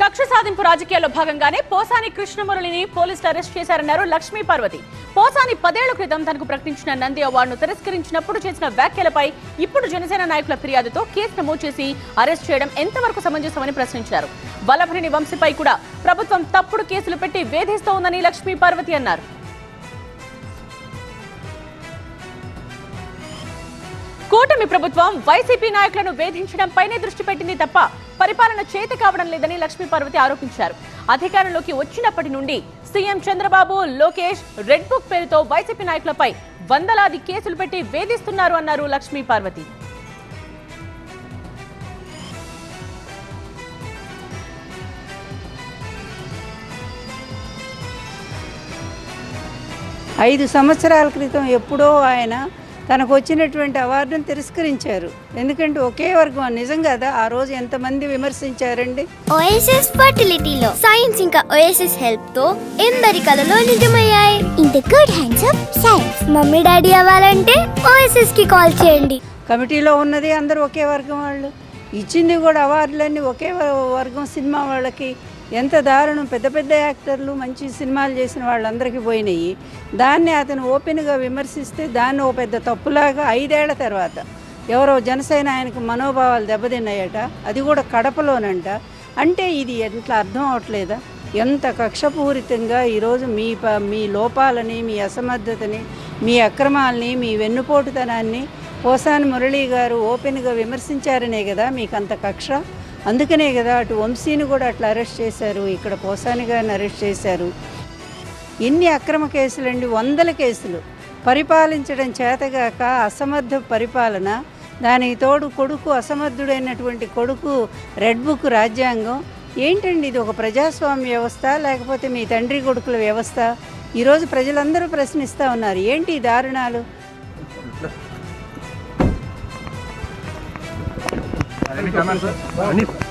కక్ష సాధింపు రాజకీయాల్లో భాగంగానే పోసాని కృష్ణమురళిని పోలీసులు అరెస్ట్ చేశారన్నారు లక్ష్మీ పార్వతి. పోసాని పదేళ్ళ క్రితం తనకు ప్రకటించిన నంది అవార్డును తిరస్కరించినప్పుడు చేసిన వ్యాఖ్యలపై ఇప్పుడు జనసేన నాయకుల ఫిర్యాదుతో కేసు నమోదు చేసి అరెస్ట్ చేయడం ఎంతవరకు సమంజసమని ప్రశ్నించారు వల్లభనేని వంశీపై కూడా ప్రభుత్వం తప్పుడు కేసులు పెట్టి వేధిస్తోందని లక్ష్మీ పార్వతి అన్నారు. కూటమి ప్రభుత్వం వైసీపీ నాయకులను వేధించడంపైనే దృష్టి పెట్టింది తప్ప పరిపాలన చేతి కావడం లేదని లక్ష్మీపార్వతి ఆరోపించారు. అధికారంలోకి వచ్చినప్పటి నుండి CM Chandrababu Lokesh red book పేరుతో వైసీపీ నాయకులపై వందలాది కేసులు పెట్టి వేధిస్తున్నారు అన్నారు లక్ష్మీపార్వతి ఐదు సంవత్సరాల క్రితం ఎప్పుడో ఆయన తనకు వచ్చినటువంటి అవార్డును తిరస్కరించారు. ఎందుకంటే ఒకే వర్గం నిజం కదా? ఆ రోజు ఎంతమంది విమర్శించారండి? ఓఎస్ఎస్ ఫర్టిలిటీలో సైన్స్ ఇంకా ఓఎస్ఎస్ హెల్ప్తో ఎందరి కలలో నిజమయ్యాయి? In the good hands of science mummy daddy అవ్వాలంటే ఓఎస్ఎస్కి కాల్ చేయండి. కమిటీలో ఉన్నది అందరూ ఒకే వర్గం వాళ్ళు. ఇచ్చింది కూడా అవార్డులన్నీ ఒకే వర్గం సినిమా వాళ్ళకి ఎంత దారుణం. పెద్ద పెద్ద యాక్టర్లు మంచి సినిమాలు చేసిన వాళ్ళందరికీ పోయినాయి. దాన్ని అతను ఓపెన్గా విమర్శిస్తే దాన్ని ఓ పెద్ద తప్పులాగా ఐదేళ్ళ తర్వాత ఎవరో జనసేన ఆయనకు మనోభావాలు దెబ్బతిన్నాయట. అది కూడా కడపలోనంట. అంటే ఇది ఎట్లా అర్థం అవట్లేదా? ఎంత కక్షపూరితంగా ఈరోజు మీ ప మీ లోపాలని మీ అసమర్థతని మీ అక్రమాలని మీ వెన్నుపోటుతనాన్ని పోసాని మురళీ గారు ఓపెన్గా విమర్శించారనే కదా మీకు అంత కక్ష? అందుకనే కదా అటు వంశీని కూడా అట్లా అరెస్ట్ చేశారు ఇక్కడ పోసాని గారిని అరెస్ట్ చేశారు. ఎన్ని అక్రమ కేసులండి వందల కేసులు. పరిపాలించడం చేతగాక అసమర్థ పరిపాలన దానికి తోడు కొడుకు అసమర్థుడైనటువంటి కొడుకు రెడ్ బుక్ రాజ్యాంగం. ఏంటండి ఇది ఒక ప్రజాస్వామ్య వ్యవస్థ లేకపోతే మీ తండ్రి కొడుకుల వ్యవస్థ? ఈరోజు ప్రజలందరూ ప్రశ్నిస్తూ ఉన్నారు ఏంటి ఈ దారుణాలు? Hanif, Hanif.